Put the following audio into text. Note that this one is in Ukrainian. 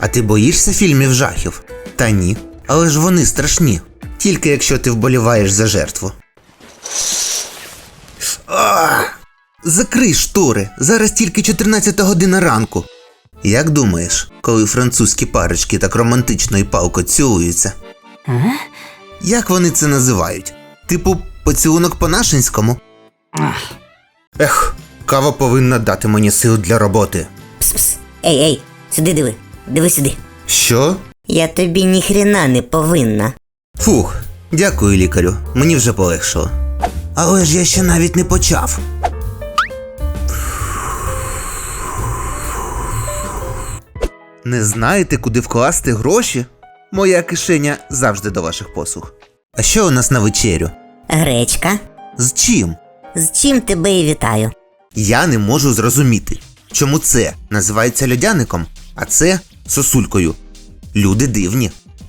А ти боїшся фільмів жахів? Та ні. Але ж вони страшні. Тільки якщо ти вболіваєш за жертву. А! Закрий штори. Зараз тільки 14 година ранку. Як думаєш, коли французькі парочки так романтично і палко цілуються? Як вони це називають? Типу, поцілунок по-нашенському? Ех, кава повинна дати мені сил для роботи. Пс-пс. Ей, ей, сюди диви. Диви сюди. Що? Я тобі ніхрена не повинна. Фух, дякую лікарю, мені вже полегшало. Але ж я ще навіть не почав. Не знаєте, куди вкласти гроші? Моя кишеня завжди до ваших послуг. А що у нас на вечерю? Гречка. З чим? З чим тебе і вітаю. Я не можу зрозуміти, чому це називається льодяником, а це сосулькою. Люди дивні.